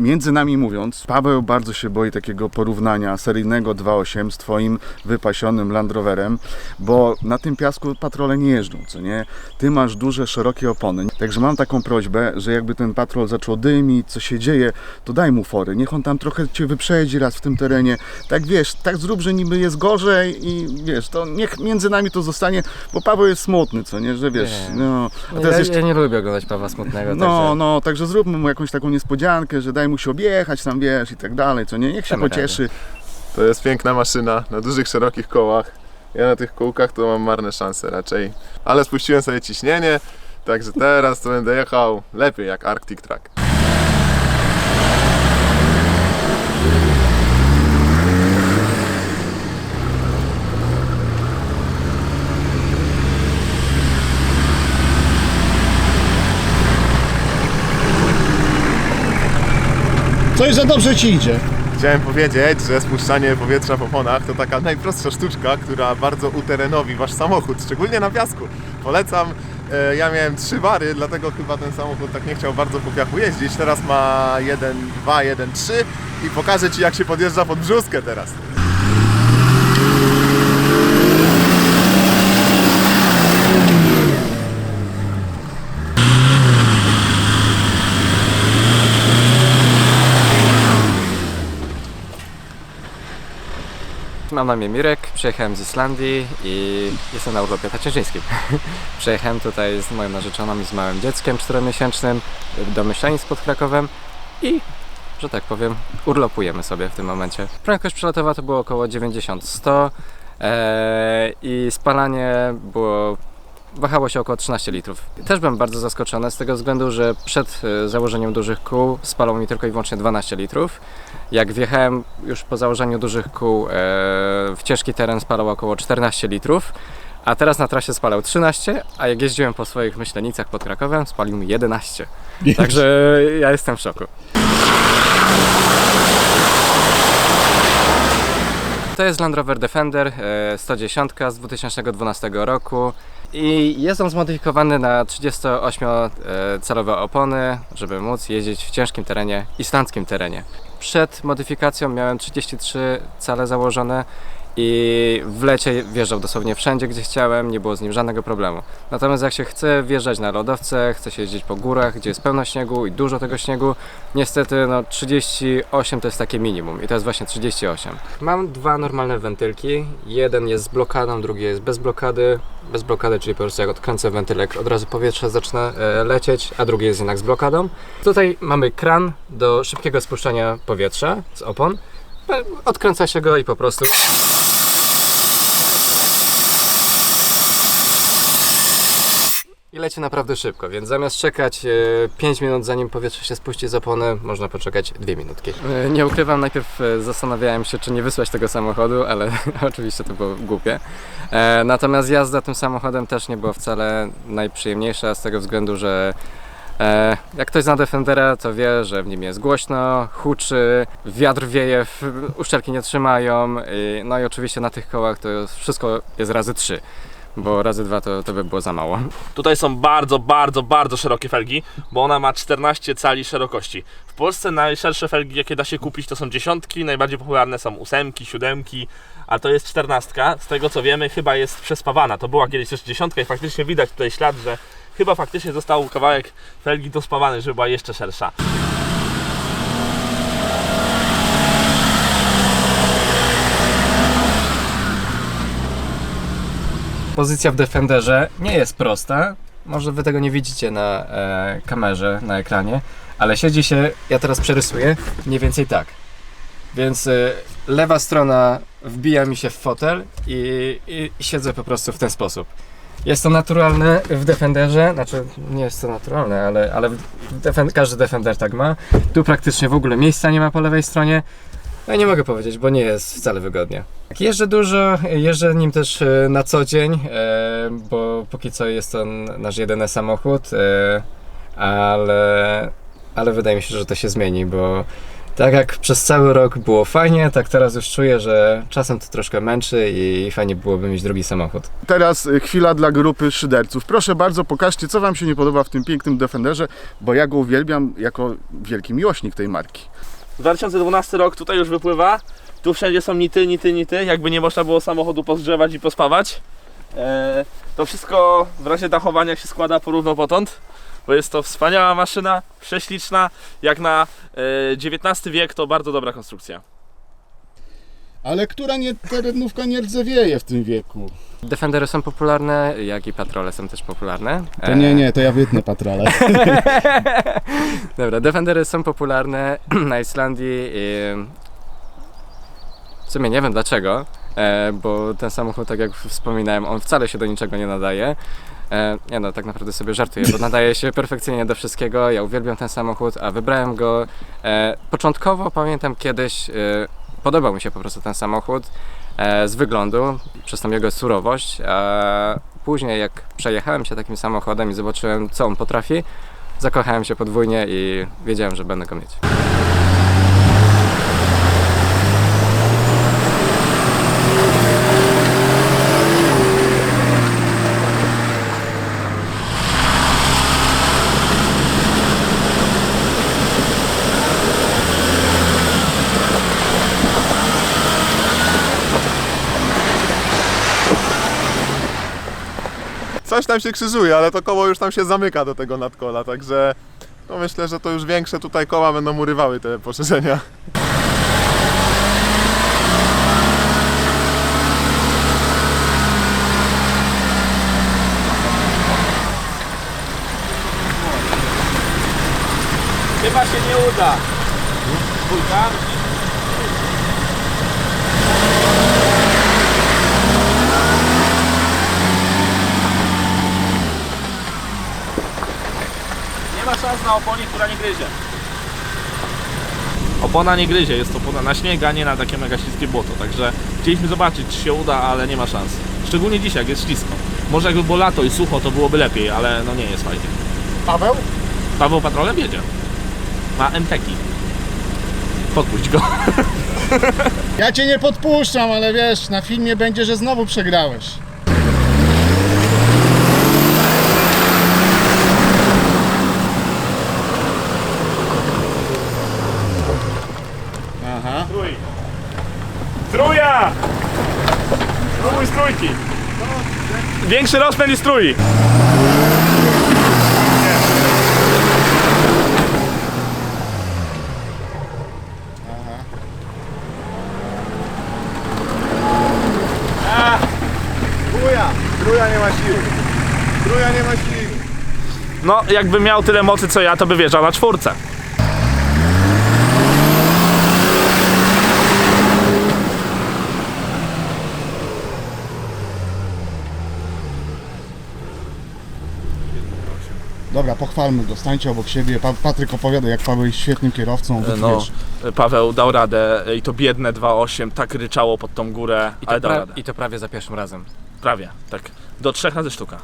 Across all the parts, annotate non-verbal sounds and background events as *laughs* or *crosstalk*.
między nami mówiąc, Paweł bardzo się boi takiego porównania seryjnego 2.8 z twoim wypasionym Land Roverem, bo na tym piasku patrole nie jeżdżą, co nie? Ty masz duże, szerokie opony. Także mam taką prośbę, że jakby ten patrol zaczął dymić, co się dzieje, to daj mu fory. Niech on tam trochę cię wyprzedzi raz w tym terenie. Tak wiesz, tak zrób, że niby jest gorzej i wiesz, to niech między nami to zostanie, bo Paweł jest smutny, co nie? Że wiesz, Nie. no. A Ja, jeszcze ja nie lubię oglądać Pawła Smutnego, no, także no, także zróbmy mu jakąś taką niespodziankę, że daj mu się objechać tam, wiesz, i tak dalej, co nie? Niech się Damy pocieszy. To jest piękna maszyna na dużych, szerokich kołach. Ja na tych kółkach to mam marne szanse raczej. Ale spuściłem sobie ciśnienie, także teraz to będę jechał lepiej jak Arctic Track. Coś za dobrze ci idzie. Chciałem powiedzieć, że spuszczanie powietrza w oponach to taka najprostsza sztuczka, która bardzo uterenowi wasz samochód, szczególnie na piasku. Polecam, e, ja miałem trzy bary, dlatego chyba ten samochód tak nie chciał bardzo po piachu jeździć. Teraz ma 1.2, 1.3 i pokażę Ci jak się podjeżdża pod brzuskę teraz. Mam na imię Mirek, przyjechałem z Islandii i jestem na urlopie tacierzyńskim. *laughs* Przyjechałem tutaj z moją narzeczoną i z małym dzieckiem czteromiesięcznym do Myślenic pod Krakowem i, że tak powiem, urlopujemy sobie w tym momencie. Prędkość przelotowa to było około 90-100 eee, i spalanie było wahało się około 13 litrów. Też byłem bardzo zaskoczony z tego względu, że przed e, założeniem dużych kół spalał mi tylko i wyłącznie 12 litrów. Jak wjechałem już po założeniu dużych kół e, w ciężki teren spalał około 14 litrów, a teraz na trasie spalał 13, a jak jeździłem po swoich myślenicach pod Krakowem spalił mi 11. Także ja jestem w szoku. To jest Land Rover Defender e, 110 z 2012 roku i jest on zmodyfikowany na 38-calowe opony, żeby móc jeździć w ciężkim terenie, islandzkim terenie. Przed modyfikacją miałem 33 cale założone i w lecie wjeżdżał dosłownie wszędzie, gdzie chciałem, nie było z nim żadnego problemu. Natomiast jak się chce wjeżdżać na lodowce, chce się jeździć po górach, gdzie jest pełno śniegu i dużo tego śniegu, niestety no 38 to jest takie minimum i to jest właśnie 38. Mam dwa normalne wentylki, jeden jest z blokadą, drugi jest bez blokady. Bez blokady, czyli po prostu jak odkręcę wentylek, od razu powietrze zaczyna e, lecieć, a drugi jest jednak z blokadą. Tutaj mamy kran do szybkiego spuszczania powietrza z opon. E, Odkręca się go i po prostu leci naprawdę szybko, więc zamiast czekać e, 5 minut zanim powietrze się spuści z opony, można poczekać 2 minutki. E, nie ukrywam, najpierw e, zastanawiałem się, czy nie wysłać tego samochodu, ale *laughs* oczywiście to było głupie. E, natomiast jazda tym samochodem też nie była wcale najprzyjemniejsza z tego względu, że E, jak ktoś zna Defendera, to wie, że w nim jest głośno, huczy, wiatr wieje, uszczelki nie trzymają, no i oczywiście na tych kołach to wszystko jest razy 3, bo razy 2 to, to by było za mało. Tutaj są bardzo, bardzo, bardzo szerokie felgi, bo ona ma 14 cali szerokości. W Polsce najszersze felgi, jakie da się kupić, to są dziesiątki, najbardziej popularne są ósemki, siódemki, a to jest czternastka. Z tego co wiemy, chyba jest przespawana. To była kiedyś też dziesiątka i faktycznie widać tutaj ślad, że chyba faktycznie został kawałek felgi dospawany, żeby była jeszcze szersza. Pozycja w Defenderze nie jest prosta. Może wy tego nie widzicie na e, kamerze, na ekranie, ale siedzi się, ja teraz przerysuję, mniej więcej tak. Więc e, lewa strona wbija mi się w fotel i, i siedzę po prostu w ten sposób. Jest to naturalne w Defenderze, znaczy nie jest to naturalne, ale, ale każdy Defender tak ma. Tu praktycznie w ogóle miejsca nie ma po lewej stronie. No nie mogę powiedzieć, bo nie jest wcale wygodnie. Tak, Jeżdżę dużo, jeżdżę nim też e, na co dzień, e, bo póki co jest to nasz jedyny samochód, e, ale, ale wydaje mi się, że to się zmieni, bo Tak jak przez cały rok było fajnie, tak teraz już czuję, że czasem to troszkę męczy i fajnie byłoby mieć drugi samochód. Teraz chwila dla grupy szyderców. Proszę bardzo, pokażcie, co Wam się nie podoba w tym pięknym Defenderze, bo ja go uwielbiam jako wielki miłośnik tej marki. 2012 rok tutaj już wypływa. Tu wszędzie są nity, nity, nity. Jakby nie można było samochodu pozgrzewać i pospawać. E, to wszystko w razie dachowania się składa porówno potąd. Bo jest to wspaniała maszyna, prześliczna. Jak na e, XIX wiek to bardzo dobra konstrukcja. Ale która nie, terenówka nie rdzewieje w tym wieku? Defendery są popularne, jak i patrole są też popularne. To nie, nie, to ja wytnę patrole. *laughs* Dobra, Defendery są popularne *clears throat* na Islandii i w sumie nie wiem dlaczego, e, bo ten samochód, tak jak wspominałem, on wcale się do niczego nie nadaje. E, Nie no, tak naprawdę sobie żartuję, bo nadaje się perfekcyjnie do wszystkiego. Ja uwielbiam ten samochód, a wybrałem go e, początkowo, pamiętam kiedyś, podobał mi się po prostu ten samochód e, z wyglądu, przez tą jego surowość, a później jak przejechałem się takim samochodem i zobaczyłem co on potrafi, zakochałem się podwójnie i wiedziałem, że będę go mieć. Coś tam się krzyżuje, ale to koło już tam się zamyka do tego nadkola, także no myślę, że to już większe tutaj koła będą urywały te poszerzenia. Chyba się nie uda. Dwójka. Szans na oponie, która nie gryzie. Opona nie gryzie, jest to opona na śnieg, a nie na takie mega śliskie błoto, także chcieliśmy zobaczyć, czy się uda, ale nie ma szans. Szczególnie dzisiaj, jak jest ślisko. Może jakby było lato i sucho, to byłoby lepiej, ale no nie jest fajnie. Paweł? Paweł Patrolem jedzie. Ma MTeki. Podpuść go. Ja cię nie podpuszczam, ale wiesz, na filmie będzie, że znowu przegrałeś. Strójki. Większy rozpęd i strój. Truja! Truja nie ma siły. Truja nie ma siły. No, jakby miał tyle mocy co ja, to by wjeżdżał na czwórce. Dobra, pochwalmy go, stańcie obok siebie. Pa Patryk opowiada, jak Paweł jest świetnym kierowcą. No, wiesz, Paweł dał radę i to biedne 2.8 tak ryczało pod tą górę, I to, ale dał pra- radę. I to prawie za pierwszym razem. Prawie, tak. Do trzech razy sztuka.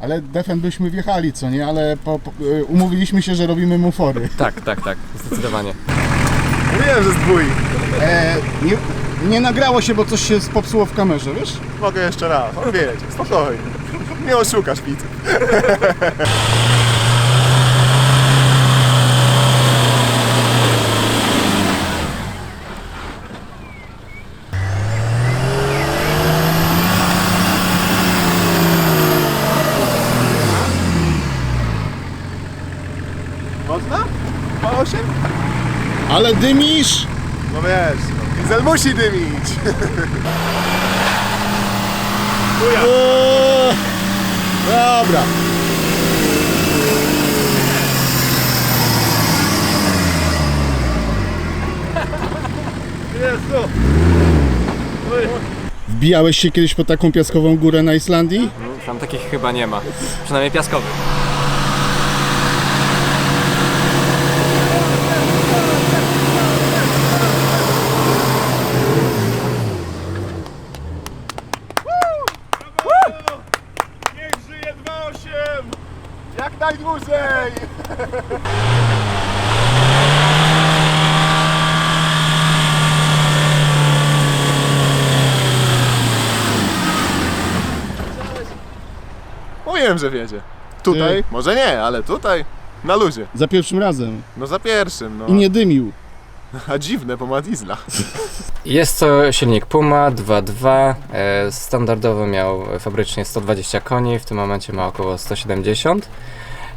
Ale defen byśmy wjechali, co nie? Ale po, po, y, umówiliśmy się, że robimy mu fory. Tak, tak, tak, zdecydowanie. Mówiłem, że z dwój. E, nie, nie nagrało się, bo coś się popsuło w kamerze, wiesz? Mogę jeszcze raz. On wiedzie, spokojnie. Nie oszukasz widzów. *laughs* Można? Po 8? Ale dymisz! No wiesz, no, diesel musi dymić. Eee, *laughs* dobra. Jezu! Wbijałeś się kiedyś po taką piaskową górę na Islandii? Tam takich chyba nie ma. Przynajmniej piaskowych. Jak najdłużej! *laughs* Mówiłem, że wiedzie. Tutaj, Ty. może nie, ale tutaj, na luzie. Za pierwszym razem. No za pierwszym, no. I nie dymił. *laughs* A dziwne, bo ma diesla. *laughs* Jest to silnik Puma 2.2. e, Standardowo miał fabrycznie 120 koni, w tym momencie ma około 170.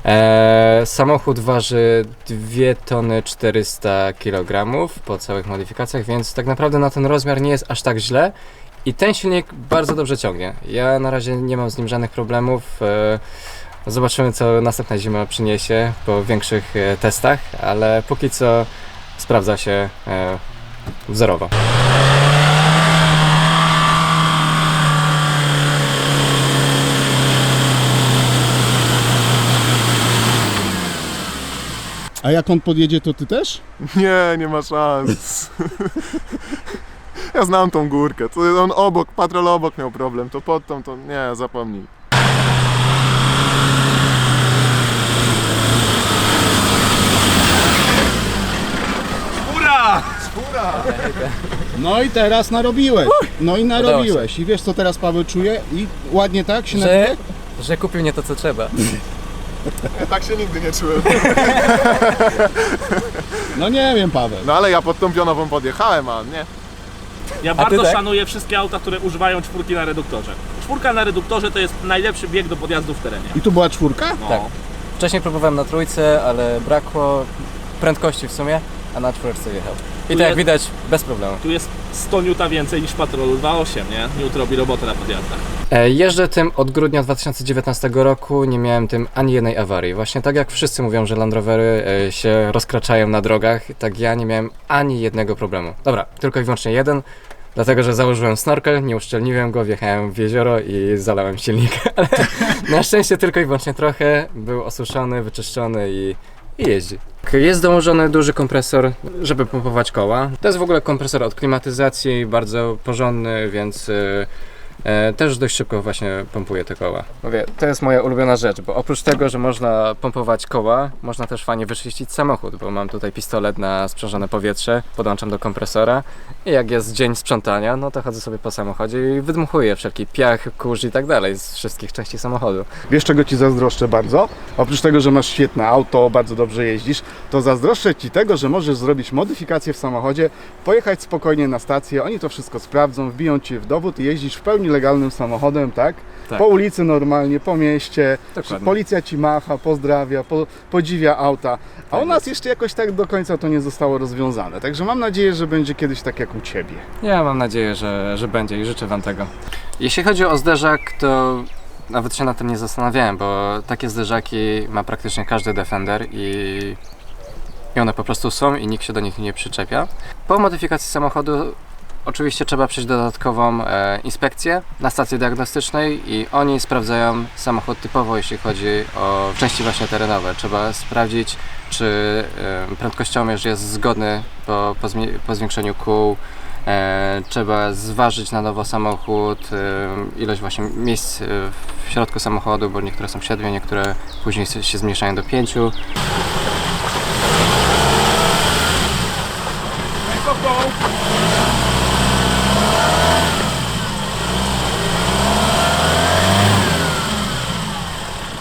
E, samochód waży 2 tony 400 kg po całych modyfikacjach, więc tak naprawdę na ten rozmiar nie jest aż tak źle. I ten silnik bardzo dobrze ciągnie. Ja na razie nie mam z nim żadnych problemów. E, zobaczymy, co następna zima przyniesie po większych e, testach, ale póki co sprawdza się e, wzorowo. A jak on podjedzie, to ty też? Nie, nie ma szans. Ja znam tą górkę. To on obok, patrol obok miał problem. To pod tą, to nie, zapomnij. Ura! No i teraz narobiłeś. No i narobiłeś. I wiesz co teraz Paweł czuje? I ładnie tak się Że, narobiłeś? że kupił nie to, co trzeba. Ja tak się nigdy nie czułem. No nie wiem Paweł. No ale ja pod tą pionową podjechałem, a nie. Ja ty bardzo tak? szanuję wszystkie auta, które używają czwórki na reduktorze. Czwórka na reduktorze to jest najlepszy bieg do podjazdu w terenie. I tu była czwórka? No. Tak. Wcześniej próbowałem na trójce, ale brakło prędkości w sumie, a na czwórce jechał. I Tu tak jak jest- widać, bez problemu. Tu jest 100 N więcej niż Patrolu 2.8, nie? Newt robi robotę na podjazdach. E, Jeżdżę tym od grudnia 2019 roku, nie miałem tym ani jednej awarii. Właśnie tak jak wszyscy mówią, że Land Rovery e, się rozkraczają na drogach, tak ja nie miałem ani jednego problemu. Dobra, tylko i wyłącznie jeden, dlatego że założyłem snorkel, nie uszczelniłem go, wjechałem w jezioro i zalałem silnik, *laughs* ale na szczęście tylko i wyłącznie trochę, był osuszony, wyczyszczony i, i jeździ. Jest dołożony duży kompresor, żeby pompować koła. To jest w ogóle kompresor od klimatyzacji, bardzo porządny, więc... e, też dość szybko właśnie pompuję te koła. Mówię, to jest moja ulubiona rzecz, bo oprócz tego, że można pompować koła, można też fajnie wyczyścić samochód, bo mam tutaj pistolet na sprzężone powietrze, podłączam do kompresora i jak jest dzień sprzątania, no to chodzę sobie po samochodzie i wydmuchuję wszelki piach, kurz i tak dalej z wszystkich części samochodu. Wiesz czego Ci zazdroszczę bardzo? Oprócz tego, że masz świetne auto, bardzo dobrze jeździsz, to zazdroszczę Ci tego, że możesz zrobić modyfikację w samochodzie, pojechać spokojnie na stację, oni to wszystko sprawdzą, wbiją Ci w dowód i jeździsz w pełni legalnym samochodem, tak? Tak. Po ulicy normalnie, po mieście, Dokładnie. policja Ci macha, pozdrawia, po, podziwia auta, a u Tak nas jest. jeszcze jakoś tak do końca to nie zostało rozwiązane, także mam nadzieję, że będzie kiedyś tak jak u Ciebie. Ja mam nadzieję, że, że będzie i życzę Wam tego. Jeśli chodzi o zderzak, to nawet się nad tym nie zastanawiałem, bo takie zderzaki ma praktycznie każdy Defender i, i one po prostu są i nikt się do nich nie przyczepia. Po modyfikacji samochodu oczywiście trzeba przejść dodatkową e, inspekcję na stacji diagnostycznej i oni sprawdzają samochód typowo, jeśli chodzi o części właśnie terenowe. Trzeba sprawdzić, czy e, prędkościomierz jest zgodny po, po, po zwiększeniu kół, E, trzeba zważyć na nowo samochód, ilość właśnie miejsc w środku samochodu, bo niektóre są 7, niektóre później się- zmniejszają do 5.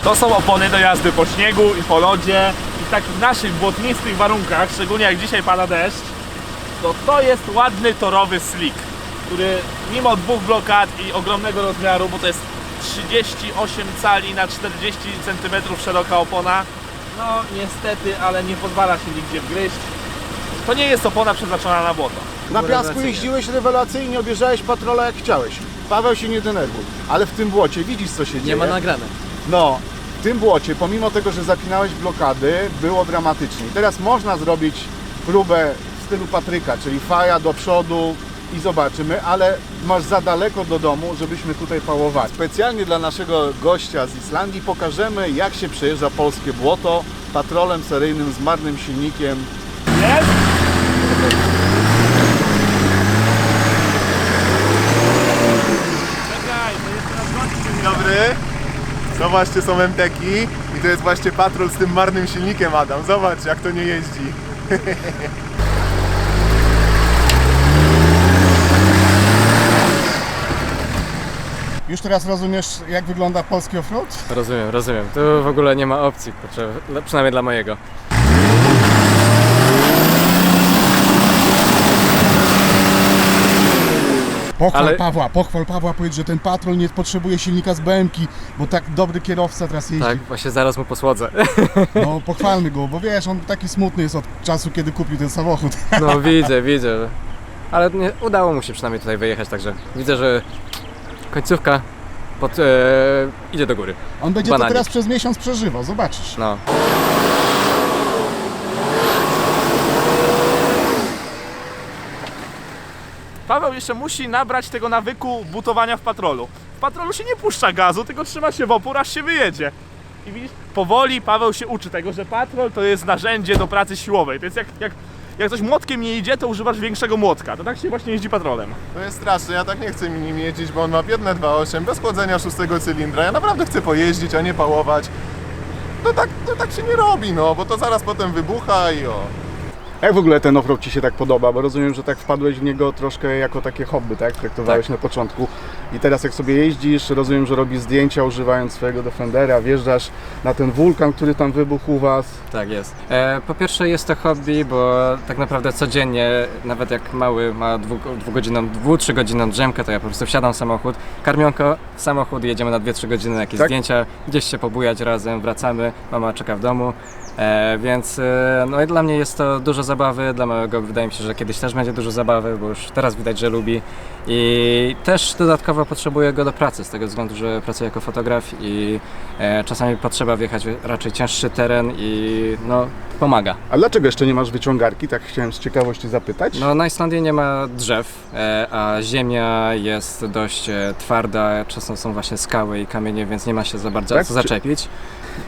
To są opony do jazdy po śniegu i po lodzie i w takich naszych błotnistych warunkach, szczególnie jak dzisiaj pada deszcz, to to jest ładny torowy slick, który mimo dwóch blokad i ogromnego rozmiaru, bo to jest 38 cali na 40 cm szeroka opona, no niestety, ale nie pozwala się nigdzie wgryźć. To nie jest opona przeznaczona na błoto. Na piasku jeździłeś rewelacyjnie, obierzałeś patrola jak chciałeś. Paweł się nie denerwuj, ale w tym błocie widzisz co się dzieje. nagrane. No, w tym błocie, pomimo tego, że zapinałeś blokady, było dramatycznie. Teraz można zrobić próbę w stylu Patryka, czyli faja do przodu i zobaczymy, ale masz za daleko do domu, żebyśmy tutaj pałowali. Specjalnie dla naszego gościa z Islandii pokażemy, jak się przejeżdża polskie błoto patrolem seryjnym z marnym silnikiem. Jest? Czekaj, to jeszcze raz zobaczyć. Dzień dobry. To właśnie są MTeki i to jest właśnie patrol z tym marnym silnikiem Adam. Zobacz jak to nie jeździ. *laughs* Już teraz rozumiesz, jak wygląda polski offroad? Rozumiem, rozumiem. Tu w ogóle nie ma opcji, przynajmniej dla mojego. Pochwal Ale- Pawła, pochwal Pawła, powiedz, że ten patrol nie potrzebuje silnika z BMki, bo tak dobry kierowca teraz jeździ. Tak, właśnie zaraz mu posłodzę. *laughs* No pochwalmy go, bo wiesz, on taki smutny jest od czasu, kiedy kupił ten samochód. *laughs* No widzę, widzę. Ale nie, udało mu się przynajmniej tutaj wyjechać, także widzę, że końcówka pod, e, idzie do góry. On będzie to Bananik. teraz przez miesiąc przeżywał, zobaczysz. No. Paweł jeszcze musi nabrać tego nawyku butowania w patrolu. W patrolu się nie puszcza gazu, tylko trzyma się w opór, aż się wyjedzie. I widzisz, powoli Paweł się uczy tego, że patrol to jest narzędzie do pracy siłowej. To jest jak, jak, jak coś młotkiem nie idzie, to używasz większego młotka. To tak się właśnie jeździ patrolem. To jest straszne, ja tak nie chcę nim jeździć, bo on ma biedne 2.8, bez chłodzenia szóstego cylindra. Ja naprawdę chcę pojeździć, a nie pałować. No tak, to tak się nie robi, no, bo to zaraz potem wybucha i o. Jak w ogóle ten offroad Ci się tak podoba? Bo rozumiem, że tak wpadłeś w niego troszkę jako takie hobby, tak? Traktowałeś na początku. I teraz jak sobie jeździsz, rozumiem, że robisz zdjęcia używając swojego Defendera, wjeżdżasz na ten wulkan, który tam wybuchł u Was. Tak jest. E, po pierwsze jest to hobby, bo tak naprawdę codziennie, nawet jak mały ma dwu, dwugodzinną, dwu, trzygodzinną drzemkę, to ja po prostu wsiadam w samochód, karmionko, w samochód, jedziemy na 2-3 godziny na jakieś Tak? zdjęcia, gdzieś się pobujać razem, wracamy, mama czeka w domu. E, więc e, no i dla mnie jest to dużo zabawy, dla małego wydaje mi się, że kiedyś też będzie dużo zabawy, bo już teraz widać, że lubi. I też dodatkowo potrzebuję go do pracy, z tego względu, że pracuję jako fotograf i e, czasami potrzeba wjechać w raczej cięższy teren i no pomaga. A dlaczego jeszcze nie masz wyciągarki? Tak chciałem z ciekawości zapytać. No na Islandii nie ma drzew, e, a ziemia jest dość e, twarda, czasem są właśnie skały i kamienie, więc nie ma się za bardzo Tak? co zaczepić.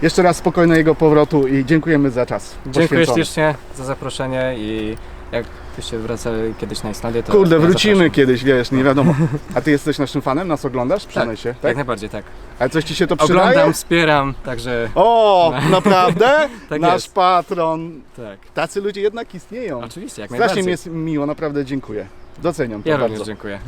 Jeszcze raz spokojnego powrotu i dziękujemy za czas. Dziękuję poświęcony. ślicznie za zaproszenie i jak byście wracali kiedyś na Islandię, to Kurde, ja wrócimy zapraszam. kiedyś, wiesz, nie wiadomo. A ty jesteś naszym fanem? Nas oglądasz? Przyznaj się, Jak tak? najbardziej, tak. Ale coś ci się to przydaje? Oglądam, wspieram, także O, *laughs* naprawdę? Tak Nasz jest. patron. tak. Tacy ludzie jednak istnieją. Oczywiście, jak Strasznie najbardziej. mi jest miło, naprawdę dziękuję. Doceniam to Ja bardzo. również dziękuję.